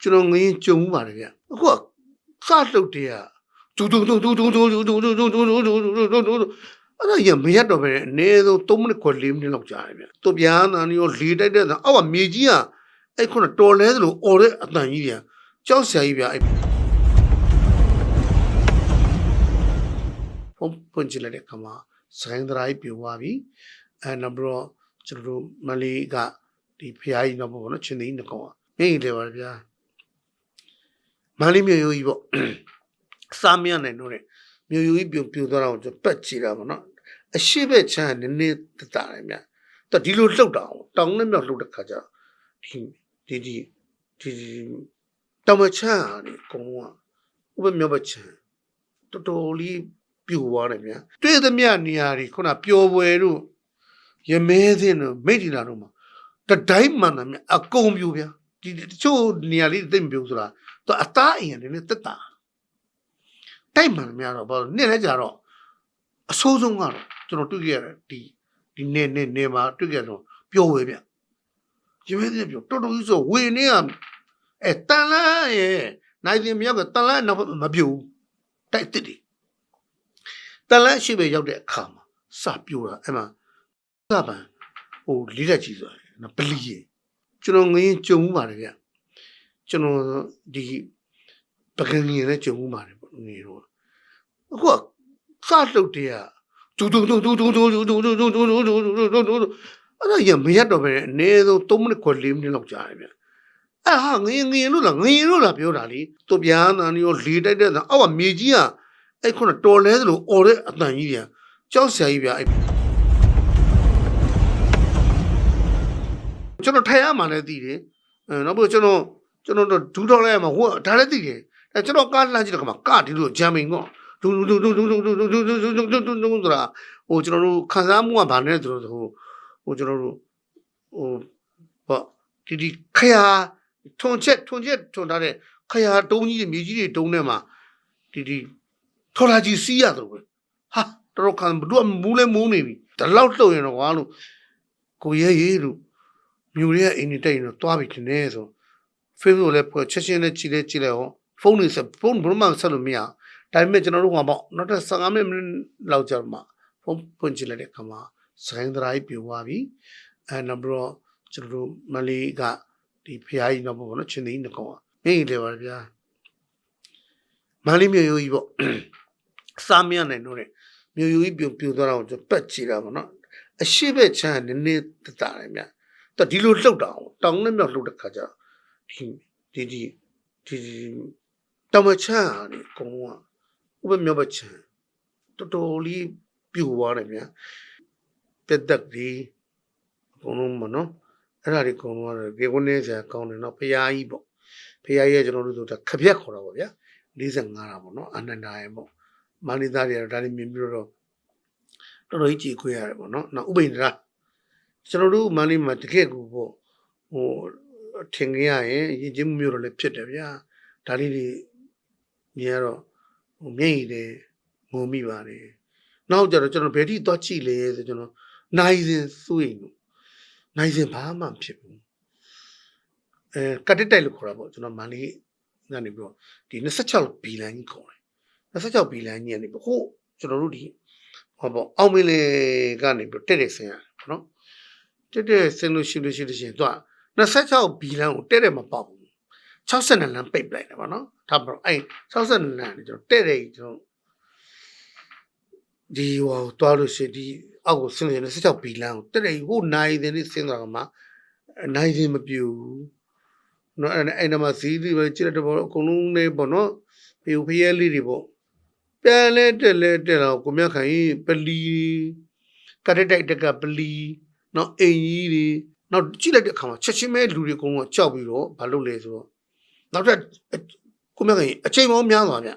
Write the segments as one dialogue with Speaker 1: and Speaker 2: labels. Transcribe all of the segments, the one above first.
Speaker 1: ကျွန်တော်ငရင်ကြုံမှုပါတယ်ဗျအခုကစလှုပ်တဲ့ကဒူဒူဒူဒူဒူဒူဒူဒူဒူဒူဒူဒူဒူဒူဒူဒူဒူအဲ့ဒါရမရတော့ပဲအနည်းဆုံး3မိနစ်ခွဲ4မိနစ်လောက်ကြာတယ်ဗျသူပြားနာနေရောလေတိုက်တဲ့အောက်ကမြေကြီးကအဲ့ခုနတော်လဲသလိုអော်တဲ့အတန်ကြီးဗျကြောက်စရာကြီးဗျအဲ့ဖုန်းဖွင့်ကြည့်လိုက်တဲ့ခါမှာစကိုင်းဒရိုက်ပြိုသွားပြီအဲနောက်ပြီးတော့ကျွန်တော်တို့မလေးကဒီဖျားကြီးတော့ပေါ့နော်ချင်းသိန်းနှကောင်ကမြင်တယ်ပါဗျာ မလေးမြို့ရိုးကြီးပေါ့စာမရနိုင်တော့တဲ့မြို့ရိုးကြီးပြိုပြိုသွားတော့ကျွန်တော်ပတ်ကြည့်တာပေါ့နော်အရှိဘက်ချမ်းကနည်းနည်းတတတယ်ဗျာတော့ဒီလိုလှုပ်တာအောင်တောင်းနဲ့မြောက်လှုပ်တဲ့ခါကျတော့ဒီဒီဒီဒီဒီတောင်မချမ်းဟာဒီအကုန်လုံးကဥပမြောက်ဘက်ချမ်းတော်တော်လေးပြိုသွားတယ်ဗျာတွေ့သမျှနေရာတွေခုနပျော်ပွဲတို့ရမဲသင်းတို့မိတ်တီလာတို့မှာတတိုင်းမှန်တယ်မြအကုန်ပြိုဗျာ ဒီတချို့နေရာလေးသိမ့်ပြိုဆိုတာတော့အသားအင်ရတယ်နဲ့တက်တာတိုက်မှန်များတော့ဘာလို့နေ့လဲကြတော့အဆိုးဆုံးကတော့ကျွန်တော်တွေ့ခဲ့ရတဲ့ဒီဒီနေ့နေ့နေ့မှာတွေ့ခဲ့တော့ပျော်ဝဲဗျရမဲသင်းပျော်တော်တော်ကြီးဆိုဝေနေကအဲတန်လန်းရဲ့နိုင်တင်မြောက်ကတန်လန်းတော့မပြိုဘူးတိုက်တစ်တယ်တန်လန်းရှိပဲရောက်တဲ့အခါမှာစပြိုတာအဲ့မှာစပန်ဟိုလေးလက်ကြီးဆိုတယ်နော်ပလီရေ ကျွန်တော်ငရင်ကြုံမှုပါတယ်ဗျကျွန်တော်ဒီပကံငင်လည်းကြုံမှုပါတယ်ပေါ့ငရင်တော့အခုကစလှုပ်တဲ့ကဒူဒူဒူဒူဒူဒူဒူဒူဒူဒူဒူဒူဒူဒူဒူဒူအဲ့ဒါရမရတော့ပဲအနည်းဆုံး3မိနစ်ခွဲ4မိနစ်လောက်ကြာတယ်ဗျအဲ့ဟာငရင်ငရင်လို့လားငရင်လို့လားပြောတာလေသူပြားနာနေရောလေတိုက်တဲ့အောက်ကမြေကြီးကအဲ့ခုနတော်လဲသလိုអော်တဲ့အတန်ကြီးပြန်ကြောက်စရာကြီးဗျအဲ့ ကျွန်တော်ထိုင်ရမှာလည်းသိတယ်အဲနောက်ပြီးကျွန်တော်ကျွန်တော်တို့ဒူးတော်လဲမှာဟိုဒါလည်းသိတယ်အဲကျွန်တော်ကားလှမ်းကြည့်တဲ့ခါမှာကဒီလိုဂျမ်မင်ကောဒူးဒူးဒူးဒူးဒူးဒူးဒူးဒူးဒူးဒူးဒူးဒူးဒူးဒူးဆိုတာဟိုကျွန်တော်တို့ခံစားမှုကဘာနဲ့ဆိုတော့ဟိုဟိုကျွန်တော်တို့ဟိုဘာဒီဒီခရာထုံချက်ထုံချက်ထုံထားတဲ့ခရာတုံးကြီးတွေမြေကြီးတွေတုံးထဲမှာဒီဒီထော်လာကြီးစီးရတယ်ပဲဟာတော်တော်ခံဘလို့မူးလဲမူးနေပြီဒီလောက်လှုပ်ရင်တော့ကွာလို့ကိုရဲရဲလို့ မြို့ရဲအိမ်နေတိတ်ရင်တော့တွားပြီခင်နေဆို Facebook လည်းဖွဲ့ချက်ချင်းနဲ့ကြည့်လဲကြည့်လဲဟောဖုန်းနေဆက်ဖုန်းဘယ်မှဆက်လို့မရဒါပေမဲ့ကျွန်တော်တို့ကပေါ့နောက်ထပ်15မိနစ်လောက်ကြာမှဖုန်းဖွင့်ကြည့်လိုက်တဲ့အခါမှာစကိုင်းဒရိုက်ပြသွားပြီအဲနောက်ပြီးတော့ကျွန်တော်တို့မလေးကဒီဖျားကြီးတော့ပေါ့နော်ချင်းသိန်းနှကောင်ကမြင်တယ်ပါဗျာမလေးမြို့ရိုးကြီးပေါ့စားမရနိုင်တော့တဲ့မြို့ယူကြီးပြိုပြိုသွားတော့ကျွန်တော်ပတ်ကြည့်တာပေါ့နော်အရှိဘက်ချမ်းကနည်းနည်းတတတယ်မြ တ်တော့ဒီလိုလှုပ်တာအောင်တောင်းနဲ့မြောက်လှုပ်တဲ့ခါကျတော့ဒီဒီဒီဒီဒီတောင်မချမ်းဟာဒီအကုန်လုံးကဥပမြောက်ဘက်ချမ်းတော်တော်လေးပြိုသွားတယ်မြတ်တက်တက်ဒီအကုန်လုံးမနော်အဲ့ဒါဒီအကုန်လုံးကတော့ဒီကုန်းနေစရာကောင်းတယ်နော်ဖရာကြီးပေါ့ဖရာကြီးကကျွန်တော်တို့ဆိုတာခပြက်ခေါ်တာပေါ့ဗျာ45တာပေါ့နော်အနန္ဒာရဲ့ပေါ့မာနိသားတွေကတော့ဒါတွေမြင်ပြီးတော့တော်တော်ကြီးကြည်ခွေရတယ်ပေါ့နော်။နောက်ဥပိန္ဒရာ ကျွန်တော်တို့မာနိမှာတကယ့်ကိုပေါ့ဟိုထင်ကြရရင်ရင်ချင်းမျိုးတော့လည်းဖြစ်တယ်ဗျာ။ဒါလေးတွေမြင်ရတော့ဟိုမျက်ရည်တွေငုံမိပါတယ်။နောက်ကြတော့ကျွန်တော်ဘယ်ထိသွားကြည့်လဲဆိုကျွန်တော်နိုင်စဉ်စိုးရင်လို့နိုင်စဉ်ဘာမှမဖြစ်ဘူး။အဲကတ်တက်တိုက်လို့ခေါ်တာပေါ့ကျွန်တော်မာနိကနေပြီးတော့ဒီ26ဘီလန်ကြီးခေါ်တယ်26ဘီလန်ကြီးကနေဟိုကျွန်တော်တို့ဒီဟောပေါ့အောင်မင်းလေးကနေပြီးတက်တက်ဆင်းရတယ်ပေါ့နော် တက်တက်ဆင်းလို့ရှိလို့ရှိလို့ရှိရင်သူက26ဘီလန်ကိုတက်တက်မပေါက်ဘူး62လမ်းပိတ်ပလိုက်တယ်ပေါ့နော်ဒါပေမဲ့အဲ62လမ်းကိုကျွန်တော်တက်တယ်ကျွန်တော်ဒီဟိုတွားလို့ရှိရင်ဒီအောက်ကိုဆင်းလို့ရှိရင်26ဘီလန်ကိုတက်တယ်ဟိုနိုင်တဲ့နေ့ဆင်းသွားကမှနိုင်ရင်မပြူဘူးနော်အဲ့အဲ့နမှာဇီးတွေပဲကြည့်တဲ့ဘောအကုန်လုံးနေပေါ့နော်ဖေဖရဲလေးတွေပေါ့ပြန်လဲတက်လဲတက်တော့ကိုမြတ်ခိုင်ပလီကရက်တိုက်တက်ကပလီ နောက်အိမ်ကြီးတွေနောက်ကြည့်လိုက်တဲ့အခါမှာချက်ချင်းပဲလူတွေအကုန်လုံးကြောက်ပြီးတော့မလုပ်လဲဆိုတော့နောက်ထပ်ကိုမြတ်ခင်အချိန်ပေါင်းများစွာဗျ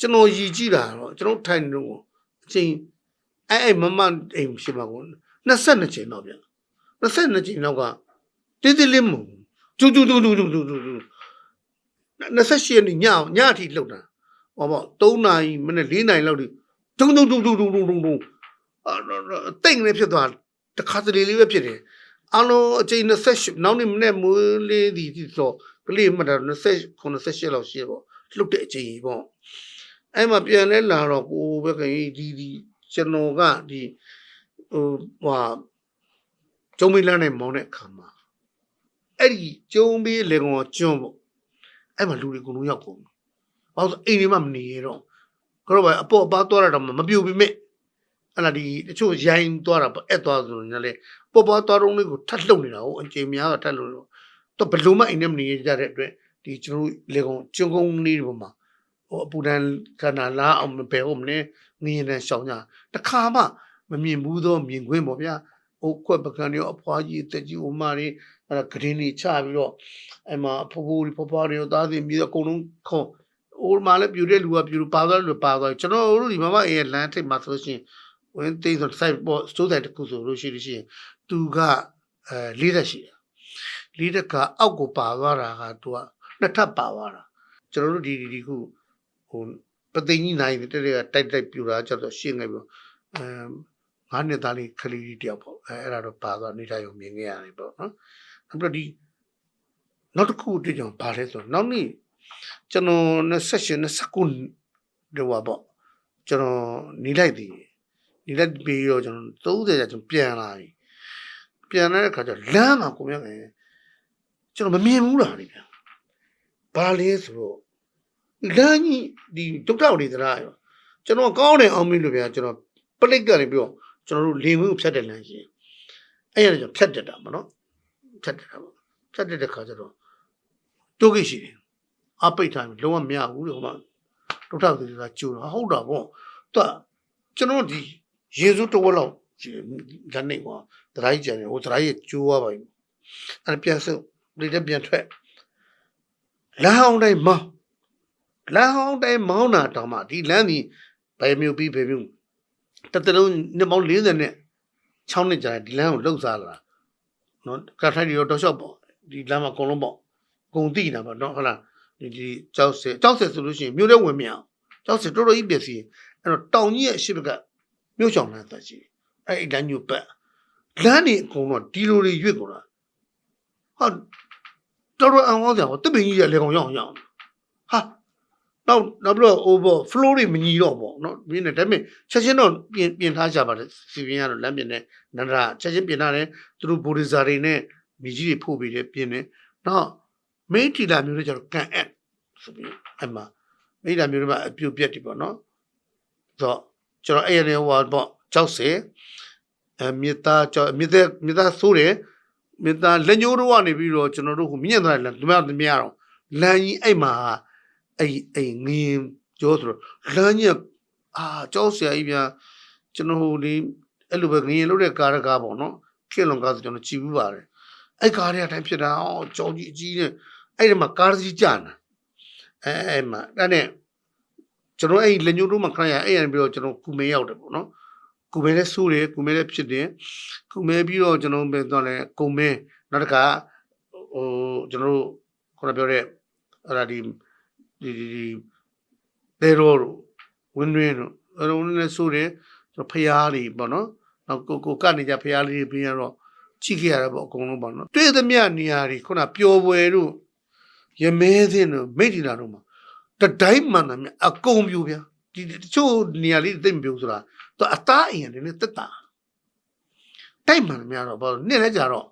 Speaker 1: ကျွန်တော်ရည်ကြည့်တာတော့ကျွန်တော်ထိုင်နေတော့အချိန်အဲ့အဲ့မမအိမ်ရှိမှာကို22ချိန်တော့ဗျ22ချိန်နောက်ကတိတိလေးမဟုတ်တူတူတူတူတူတူတူ28ရက်နေ့ညညအထိလှုပ်တာဟောပေါ့3နာရီမိနစ်4နာရီလောက်ဒီဒုံဒုံဒုံဒုံဒုံဒုံဒုံတိတ်နေဖြစ်သွား တခါတလေလေးပဲဖြစ်တယ်အလုံးအချိန်28နောက်နေ့မနေ့မွေးလေးဒီဒီဆိုကလေးမှတ်တာ20 98လောက်ရှိပေါ့လှုပ်တဲ့အချိန်ကြီးပေါ့အဲ့မှာပြန်လဲလာတော့ကိုပဲခင်ဒီဒီကျွန်တော်ကဒီဟိုဟာကျုံမီလန်းနဲ့မောင်းတဲ့အခါမှာအဲ့ဒီကျုံမီလေကောင်ကျွန်းပေါ့အဲ့မှာလူတွေအကုန်လုံးရောက်ကုန်ဘာလို့အိမ်တွေမှမနေရတော့ကတော့ပဲအပေါ်အပါသွားတာတော့မပြူပြီမဲ့ အဲ့လာဒီတချို့ရိုင်းသွားတာပေါ့အဲ့သွားဆိုရင်လည်းပေါ်ပေါ်သွားတော့လေးကိုထတ်လှုပ်နေတာဟုတ်အချိန်များတော့ထတ်လှုပ်တော့တော့ဘလုံးမအိမ်နဲ့မနေကြတဲ့အတွက်ဒီကျွန်တော်လေကောင်ကျွန်းကုန်းလေးတွေပေါ်မှာဟိုအပူဒဏ်ခန္ဓာလားအောင်ဘယ်ဟုတ်မလဲငင်းနေရှောင်းကြတခါမှမမြင်ဘူးသောမြင်ခွင့်ပေါ့ဗျာဟိုခွက်ပကံတွေအဖွားကြီးတက်ကြီးဥမာတွေအဲ့ဒါဂရင်းတွေချပြီးတော့အဲ့မှာဖဖိုးတွေဖဖွားတွေသားစီမြေအကုန်လုံးခုံဟိုမှာလည်းပြူတဲ့လူကပြူပါသွားလို့ပါသွားကျွန်တော်တို့ဒီမမအေးလမ်းထိပ်မှာဆိုလို့ရှိရင် ဝင်သိဆို site ပေါ့ store site တခုဆိုလို့ရှိလို့ရှိရင်သူကအဲလေးသက်ရှိတယ်လေးသက်ကအောက်ကိုပါသွားတာကသူကနှစ်ထပ်ပါသွားတာကျွန်တော်တို့ဒီဒီဒီခုဟိုပသိကြီးနိုင်တဲ့တဲ့ကတိုက်တိုက်ပြူတာကျတော့ရှင်းခဲ့ပြီအဲငါးနှစ်သားလေးကလေးလေးတယောက်ပေါ့အဲအဲ့ဒါတော့ပါသွားနေတိုင်းကိုမြင်ခဲ့ရတယ်ပေါ့နော်နောက်ပြီးတော့ဒီနောက်တစ်ခုတည်းကြောင့်ပါလဲဆိုတော့နောက်နေ့ကျွန်တော်28 29တော့ပေါ့ကျွန်တော်နေလိုက်သေးတယ် နေလိုက်ပြီးတော့ကျွန်တော်30ကျကျွန်တော်ပြန်လာပြီပြန်လာတဲ့ခါကျလမ်းမှာကိုမြတ်ငယ်ကျွန်တော်မမြင်ဘူးလားလေဗျာဘာလဲဆိုတော့လမ်းကြီးဒီဒုက္ခတွေသလားရောကျွန်တော်ကောင်းတယ်အောင်မင်းလို့ဗျာကျွန်တော်ပလိတ်ကနေပြီးတော့ကျွန်တော်တို့လေဝင်းကိုဖြတ်တဲ့လမ်းရှိအဲ့ရကျွန်တော်ဖြတ်တက်တာမနော်ဖြတ်တက်တာပေါ့ဖြတ်တက်တဲ့ခါကျတော့တိုးကိရှိတယ်အပိတ်ထားပြီလုံးဝမရဘူးလို့ဟိုမှာဒုက္ခတွေကကျိုးတော့ဟုတ်တာပေါ့သူကကျွန်တော်ဒီ ယေစုတဝက်လောက်ဓာတ်နေကွာဒရိုင်းကြံနေဟိုဒရိုင်းရဲ့ကျိုးသွားပါပြီအဲ့ပြန်စုဒီတက်ပြန်ထွက်လမ်းအောင်တိုင်းမောင်းလမ်းအောင်တိုင်းမောင်းတာတောင်မှဒီလမ်းဒီဘယ်မျိုးပြီးဘယ်မျိုးတတလုံးနှစ်ပေါင်း40နဲ့6နှစ်ကြာဒီလမ်းကိုလှုပ်စားလာနော်ကထိုင်ရီရောတော့ရှော့ပေါ့ဒီလမ်းမှာအကုန်လုံးပေါ့ဂုံတိနေတာပေါ့နော်ဟုတ်လားဒီဒီကြောက်စဲကြောက်စဲဆိုလို့ရှိရင်မြို့ထဲဝင်မရအောင်ကြောက်စဲတော်တော်ကြီးပြည့်စည်အဲ့တော့တောင်ကြီးရဲ့အရှိဘက မြို့ချောင်လမ်းသက်ရှိအဲ့ဒီလမ်းညိုပတ်လမ်းနေအကုန်တော့ဒီလိုတွေရွတ်ကုန်တာဟာတော်တော်အံ့ဩစရာပေါ့တပင်ကြီးရဲ့လေကောင်ရောက်အောင်ရောက်ဟာနောက်နောက်ပြီးတော့ over flow တွေမညီတော့ပေါ့နော်မင်းနဲ့ဒါပေမဲ့ချက်ချင်းတော့ပြင်ပြင်ထားကြပါတယ်စီပင်ကတော့လမ်းပြင်နဲ့နန္ဒရာချက်ချင်းပြင်ထားတယ်သူတို့ဘူရီဇာတွေနဲ့မြေကြီးတွေဖို့ပြီးတယ်ပြင်တယ်နောက်မိတ်တီလာမျိုးတွေကျတော့ကန်အက်ဆိုပြီးအဲ့မှာမိတ်တီလာမျိုးတွေမှာအပြုတ်ပြက်တွေပေါ့နော်ဆိုတော့ ကျွန်တော်အဲ့ရနေဟိုပေါ့ကြောက်စေအမြေသားကြောက်မြေသားမြေသားဆိုးတယ်မြေသားလက်ညှိုးတော့ကနေပြီးတော့ကျွန်တော်တို့ကမြင့်သွားတယ်ဒီမှာဒီမှာတော့လမ်းကြီးအဲ့မှာအဲ့အဲ့ငင်းကြောဆိုတော့လမ်းကြီးအာကြောက်စရာကြီးဗျာကျွန်တော်ဟိုဒီအဲ့လိုပဲငင်းလို့တဲ့ကားရကားပေါ့နော်ခေလွန်ကားဆိုကျွန်တော်ကြည့်ဘူးပါတယ်အဲ့ကားတွေအတိုင်းဖြစ်တာအော်ကြောက်ကြီးအကြီးနဲ့အဲ့ဒီမှာကားကြီးကြာနာအဲအဲ့မှာအဲ့နဲ့ ကျွန်တော်အဲ့လက်ညှိုးတို့မှခဏရအဲ့ရပြီးတော့ကျွန်တော်ကုမေရောက်တယ်ပေါ့နော်ကုမဲလည်းဆိုးတယ်ကုမဲလည်းဖြစ်တယ်ကုမဲပြီးတော့ကျွန်တော်ပဲတော့လဲကုမဲနောက်တစ်ခါဟိုကျွန်တော်တို့ခုနပြောတဲ့အဲ့ဒါဒီဒီဒီဒီတေရိုဝင်းဝင်းတို့အဲ့လိုနဲ့ဆိုတယ်ကျွန်တော်ဖျားလေးပေါ့နော်နောက်ကိုကိုကနေကြဖျားလေးတွေပြီးတော့ကြည့်ခဲ့ရတာပေါ့အကုန်လုံးပေါ့နော်တွေ့သမျှနေရာတွေခုနပျော်ပွဲတို့ရမဲသင်းတို့မိတ်တီနာတို့မှာ တတိုင်းမှန်တယ်မြအကုန်ပြူဗျာဒီတချို့နေရာလေးသိမ့်ပြူဆိုတာသူအသားအရင်နဲ့တက်တာတိုက်မှန်များတော့ဘာလို့နေ့လဲကြတော့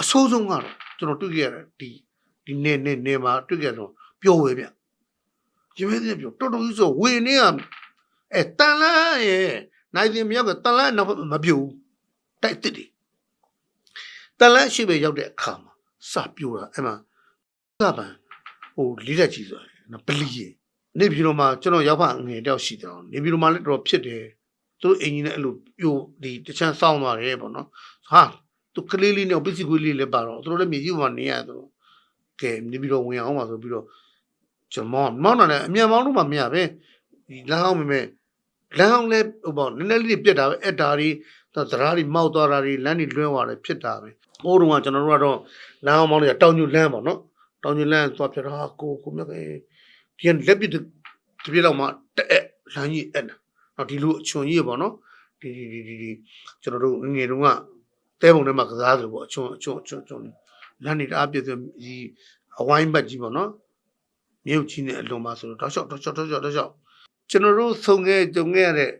Speaker 1: အဆိုးဆုံးကတော့ကျွန်တော်တွေ့ခဲ့ရတယ်ဒီဒီနေ့နေ့နေ့မှာတွေ့ခဲ့တော့ပျော်ဝဲဗျရမဲသင်းပြောတော်တော်ကြီးဆိုဝေနေကအဲတန်လန်းရဲ့နိုင်တင်မြောက်ကတန်လန်းတော့မပြူတိုက်တစ်တယ်တန်လန်းရှိပဲရောက်တဲ့အခါမှာစပြိုးတာအဲ့မှာစပန်ဟိုလေးလက်ကြီးဆိုတယ် နော်ပလီရေနေပြည်တော်မှာကျွန်တော်ရောက်ဖငယ်တယောက်ရှိတယ်နေပြည်တော်မှာလည်းတော်တော်ဖြစ်တယ်သူတို့အင်ကြီးနဲ့အဲ့လိုပြိုဒီတချမ်းစောင်းသွားတယ်ပေါ့နော်ဟာသူကလေးလေးနဲ့ပစ္စည်းကွေးလေးလည်းပါတော့သူတို့လည်းမြေကြီးပေါ်နေရတယ်သူတို့ကဲနေပြည်တော်ဝင်အောင်ပါဆိုပြီးတော့ကျွန်တော်မောင်းတာလည်းအမြန်မောင်းလို့မှမရပဲဒီလမ်းအောင်မမဲ့လမ်းအောင်လည်းဟိုပေါ့နည်းနည်းလေးပြက်တာပဲအဲ့ဒါတွေသရာတွေမောက်သွားတာတွေလမ်းတွေလွှဲသွားတယ်ဖြစ်တာပဲဟိုတုန်းကကျွန်တော်တို့ကတော့လမ်းအောင်မောင်းတွေကတောင်ညွလမ်းပေါ့နော်တောင်ညွလမ်းသွားပြတာကိုကိုမြတ်က ဒီလက်ပြတပြည့်လောက်မှတဲ့လမ်းကြီးအဲ့နော်ဒီလိုအချွန်ကြီးပေါ့နော်ဒီဒီဒီဒီကျွန်တော်တို့ငငယ်တုန်းကတဲပုံထဲမှာကစားသလိုပေါ့အချွန်အချွန်အချွန်အချွန်လမ်းနေတအားပြည့်စုံဒီအဝိုင်းဘက်ကြီးပေါ့နော်မြုပ်ကြီးနဲ့အလွန်ပါဆိုတော့တောက်လျှောက်တောက်လျှောက်တောက်လျှောက်တောက်လျှောက်ကျွန်တော်တို့ဆုံခဲ့ကြုံခဲ့ရတဲ့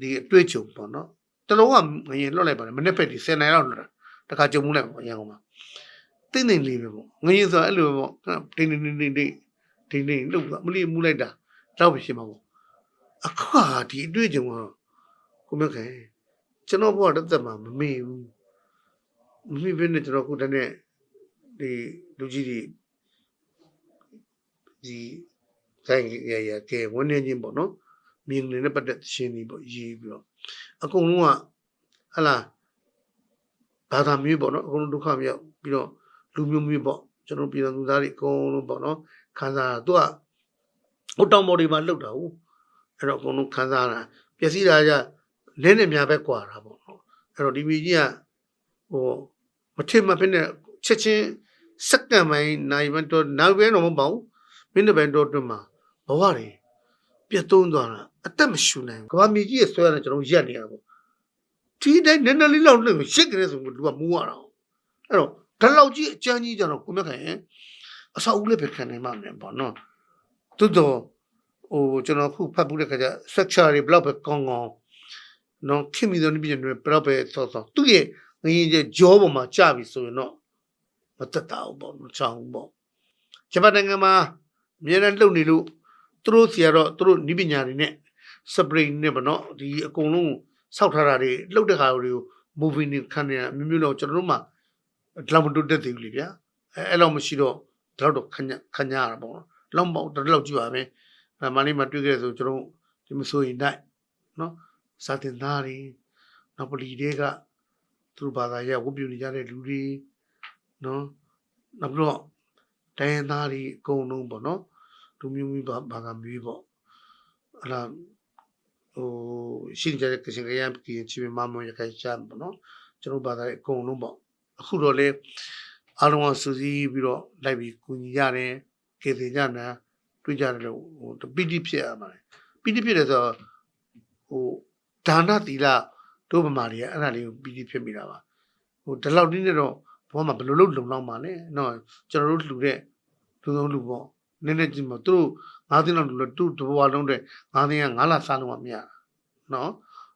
Speaker 1: ဒီအတွေ့အကြုံပေါ့နော်တလုံးကငရင်လွတ်လိုက်ပါတယ်မနေ့ဖက်ဒီ10နိုင်လောက်လွတ်တာတခါကြုံမှုလိုက်ပေါ့ရန်ကုန်မှာတိမ့်တိမ့်လေးပဲပေါ့ငရင်ဆိုအဲ့လိုပဲပေါ့ဒိန်းဒိန်းဒိန်းဒိန်း ဒိန်းဒိန်းဒိန်းလှုပ်တာမလီမူလိုက်တာတော့ပဲဖြစ်မှာပေါ့အခုကဒီအတွေ့အကြုံကကိုမြတ်ခင်ကျွန်တော်ဘဝတစ်သက်မှာမမေ့ဘူးမမေ့ဘဲနဲ့ကျွန်တော်ခုတည်းနဲ့ဒီလူကြီးတွေဒီဆိုင်ရရကဲဝန်းနေချင်းပေါ့နော်မြင်နေတဲ့ပတ်သက်ရှင်းပြီးပေါ့ရေးပြီးတော့အကုန်လုံးကဟလာဘာသာမျိုးပေါ့နော်အကုန်လုံးဒုက္ခမြောက်ပြီးတော့လူမျိုးမျိုးပေါ့ကျွန်တော်ပြည်တော်သူသားတွေအကုန်လုံးပေါ့နော် ခံစားတာသူကဟိုတောင်ပေါ်တွေမှာလှုပ်တာဟုတ်အဲ့တော့အကုန်လုံးခံစားတာပျက်စီးတာကြလဲနဲ့များပဲကွာတာပေါ့နော်အဲ့တော့ဒီမီကြီးကဟိုမထင်မဖင်းနဲ့ချက်ချင်းစက္ကန့်ပိုင်းနိုင်မတော့နောက်ပဲတော့မပေါ့မင်းတပန်တော့တွင်မှာဘဝတွေပြတ်သုံးသွားတာအသက်မရှူနိုင်ဘူးကဘာမီကြီးရဲ့ဆွဲရတယ်ကျွန်တော်ရက်နေရတာပေါ့ဒီတိုင်းနည်းနည်းလေးလောက်လှည့်ရှစ်ကလေးဆိုလူကမူးရတာအဲ့တော့ဒါလောက်ကြီးအကျန်းကြီးကြတော့ကိုမြတ်ခိုင် အဆောက်အဦလေးပဲခံနိုင်မှာမယ်ပေါ့နော်တိုးတော့ဟိုကျွန်တော်ခုဖတ်ဘူးတဲ့ခါကျ structure တွေဘလောက်ပဲကောင်းကောင်းနော်ခင်မီသောနိပညာတွေဘလောက်ပဲဆော့ဆော့သူ့ရဲ့ငရင်ကျကြောပေါ်မှာကြာပြီဆိုရင်တော့မတက်တာဘူးပေါ့မချောင်းဘူးပေါ့ဂျပန်နိုင်ငံမှာအများနဲ့လှုပ်နေလို့သူတို့စီကတော့သူတို့နိပညာတွေနဲ့ spray နဲ့ပေါ့နော်ဒီအကုန်လုံးစောက်ထားတာတွေလှုပ်တဲ့ခါတွေကို movie တွေခံနေရမျိုးမျိုးတော့ကျွန်တော်တို့မှဒီလောက်မတိုးတက်သေးဘူးလေဗျာအဲအဲ့လောက်မရှိတော့ ဒီလောက်တော့ခညာခညာရတာပေါ့နော်လောက်မဟုတ်တော့ဒီလောက်ကြည့်ပါမယ်အဲမလေးမှာတွေ့ခဲ့ဆိုကျွန်တော်ဒီမဆိုရင်နိုင်နော်စာတင်သားတွေနောက်ပလီတွေကသူတို့ဘာသာရဝတ်ပြုနေကြတဲ့လူတွေနော်နောက်ပြီးတော့တိုင်းရင်းသားတွေအကုန်လုံးပေါ့နော်လူမျိုးမျိုးဘာဘာသာမျိုးပေါ့အဲ့ဒါဟိုရှင်းကြတဲ့ကရှင်ကရံကင်းချီမမွန်ရခိုင်ချမ်းပေါ့နော်ကျွန်တော်ဘာသာရဲ့အကုန်လုံးပေါ့အခုတော့လေ အားလုံးကစူးစီးပြီးတော့လိုက်ပြီးကူညီရတယ်ကေတင်ကြတယ်တွေ့ကြတယ်လို့ဟိုပီတိဖြစ်ရမှာပီတိဖြစ်တယ်ဆိုတော့ဟိုဒါနသီလတို့ဗမာတွေကအဲ့ဒါလေးကိုပီတိဖြစ်မိတာပါဟိုဒီလောက်နည်းနဲ့တော့ဘောမှာဘယ်လိုလုပ်လုံလောက်မှာလဲနော်ကျွန်တော်တို့လှူတဲ့လူသုံးလူပေါ့နည်းနည်းကြည့်မသူတို့ငါးသိန်းလောက်လူလို့သူ့တဘဝလုံးတဲ့ငါးသိန်းကငါးလစားလုံးမမရနော်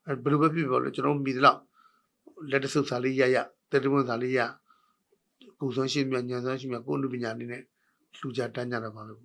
Speaker 1: အဲဘယ်လိုပဲဖြစ်ဖြစ်ပေါ့လေကျွန်တော်မိသလောက်လက်တဆုပ်စာလေးရရတက်တမွန်စာလေးရ ကိုယ်စွမ်းရှိမြညာစွမ်းရှိမြကိုယ်လူပညာလေးနဲ့လှူကြတန်းကြတာပါလို့